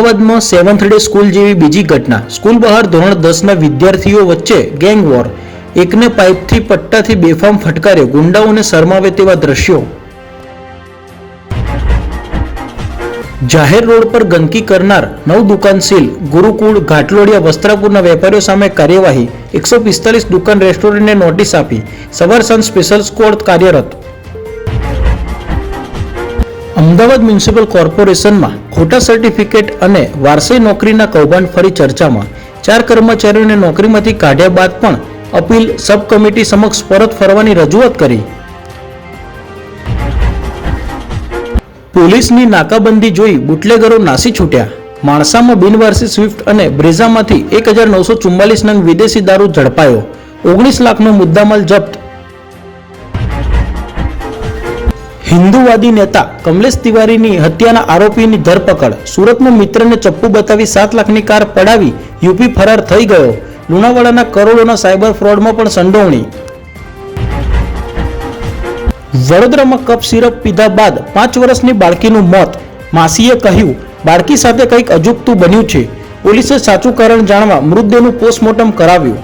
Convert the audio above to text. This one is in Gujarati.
અમદાવાદમાં સેવન્થ ડે સ્કૂલ જેવી બીજી ઘટના. સ્કૂલ બહાર ધોરણ દસના વિદ્યાર્થીઓ વચ્ચે ગેંગ વોર એકને પાઇપથી પટ્ટાથી બેફામ ફટકાર્યો. ગુંડાઓને શરમાવે તેવા દ્રશ્યો. જાહેર રોડ પર ગંદકી કરનાર નવ દુકાન સીલ. ગુરુકુળ, ઘાટલોડિયા, વસ્ત્રાપુરના વેપારીઓ સામે કાર્યવાહી. એકસો પિસ્તાલીસ દુકાન રેસ્ટોરન્ટને નોટિસ આપી. સવાર સાંજ સ્પેશિયલ સ્કોડ કાર્યરત. અમદાવાદ મ્યુનિસિપલ કોર્પોરેશનમાં ખોટા સર્ટિફિકેટ અને વારસાઈ નોકરીના કૌભાંડ ફરી ચર્ચામાં ચાર કર્મચારીઓને નોકરીમાંથી કાઢ્યા બાદ પણ અપીલ સબ કમિટી સમક્ષ પરત ફરવાની રજૂઆત કરી. પોલીસની નાકાબંધી જોઈ બુટલેગરો નાસી છૂટ્યા. માણસામાં બિનવારસી સ્વિફ્ટ અને બ્રેઝામાંથી એક હજાર નવસો ચુમ્માલીસ નંગ વિદેશી દારૂ ઝડપાયો. ઓગણીસ લાખનો મુદ્દામાલ જપ્ત હિન્દુવાદી નેતા કમલેશ તિવારીની હત્યાના આરોપીની ધરપકડ. સુરતનો મિત્રને ચપ્પુ બતાવી સાત લાખની કાર પડાવી યુપી ફરાર થઈ ગયો. લુણાવાડાના કરોડોના સાયબર ફ્રોડમાં પણ સંડોવણી. વડોદરામાં કપ સિરપ પીધા બાદ પાંચ વર્ષની બાળકીનું મોત. માસીએ કહ્યું, બાળકી સાથે કંઈક અજુગતું બન્યું છે. પોલીસે સાચું કારણ જાણવા મૃતદેહનું પોસ્ટમોર્ટમ કરાવ્યું.